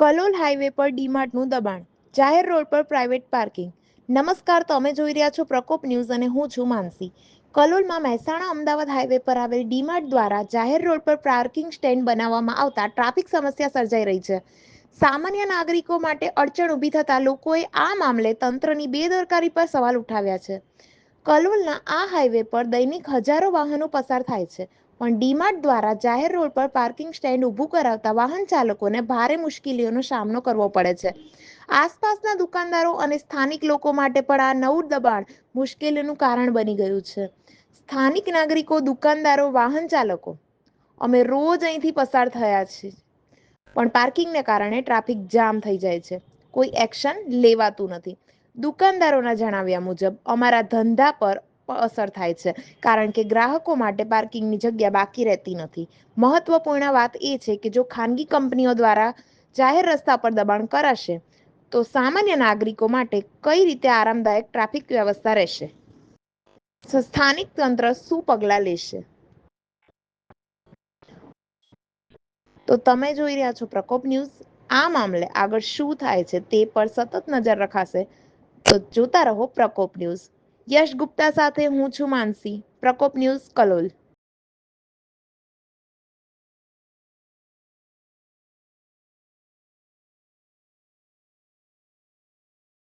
Kalol highway પર ડીમાર્ટનું દબાણ, જાહેર રોડ પર પ્રાઇવેટ પાર્કિંગ. નમસ્કાર તમે જોઈ રહ્યા છો પ્રકોપ ન્યૂઝ અને હું છું માનસી. કલોલમાં મહેસાણા અમદાવાદ હાઈવે પર આવેલ ડીમાર્ટ દ્વારા જાહેર રોડ પર પાર્કિંગ સ્ટેન્ડ બનાવવામાં આવતા ટ્રાફિક સમસ્યા સર્જાઈ રહી છે. સામાન્ય નાગરિકો માટે અડચણ ઊભી થતા લોકોએ આ મામલે તંત્રની બેદરકારી પર સવાલ ઉઠાવ્યા છે. કલોલના આ હાઈવે પર દૈનિક હજારો વાહનો પસાર થાય છે. પણ ડીમાર્ટ દ્વારા જાહેર રોડ પર પાર્કિંગ સ્ટેન્ડ ઊભું કરાવતા વાહન ચાલકોને ભારે મુશ્કેલીઓનો સામનો કરવો પડે છે. આસપાસના દુકાનદારો અને સ્થાનિક લોકો માટે પણ આ નવું દબાણ મુશ્કેલીનું કારણ બની ગયું છે. સ્થાનિક નાગરિકો, દુકાનદારો, વાહન ચાલકો, અમે રોજ અહીંથી પસાર થયા છીએ. પણ પાર્કિંગને કારણે ટ્રાફિક જામ થઈ જાય છે. કોઈ એક્શન લેવાતું નથી. દુકાનદારોના જણાવ્યા મુજબ, અમારા ધંધા પર અસર થાય છે. કારણ કે ગ્રાહકો માટે પાર્કિંગની જગ્યા બાકી રહેતી નથી. મહત્વપૂર્ણ વાત એ છે કે જો ખાનગી કંપનીઓ દ્વારા જાહેર રસ્તા પર દબાણ કરાશે, તો સામાન્ય નાગરિકો માટે કઈ રીતે આરામદાયક ટ્રાફિક વ્યવસ્થા રહેશે? સ્થાનિક તંત્ર શું પગલાં લેશે? તો તમે જોઈ રહ્યા છો પ્રકોપ ન્યૂઝ. આ મામલે આગળ શું થાય છે તે પર સતત નજર રખાશે. તો જોતા રહો પ્રકોપ ન્યૂઝ. યશ ગુપ્તા સાથે હું છું માનસી. પ્રકોપ ન્યૂઝ કલોલ.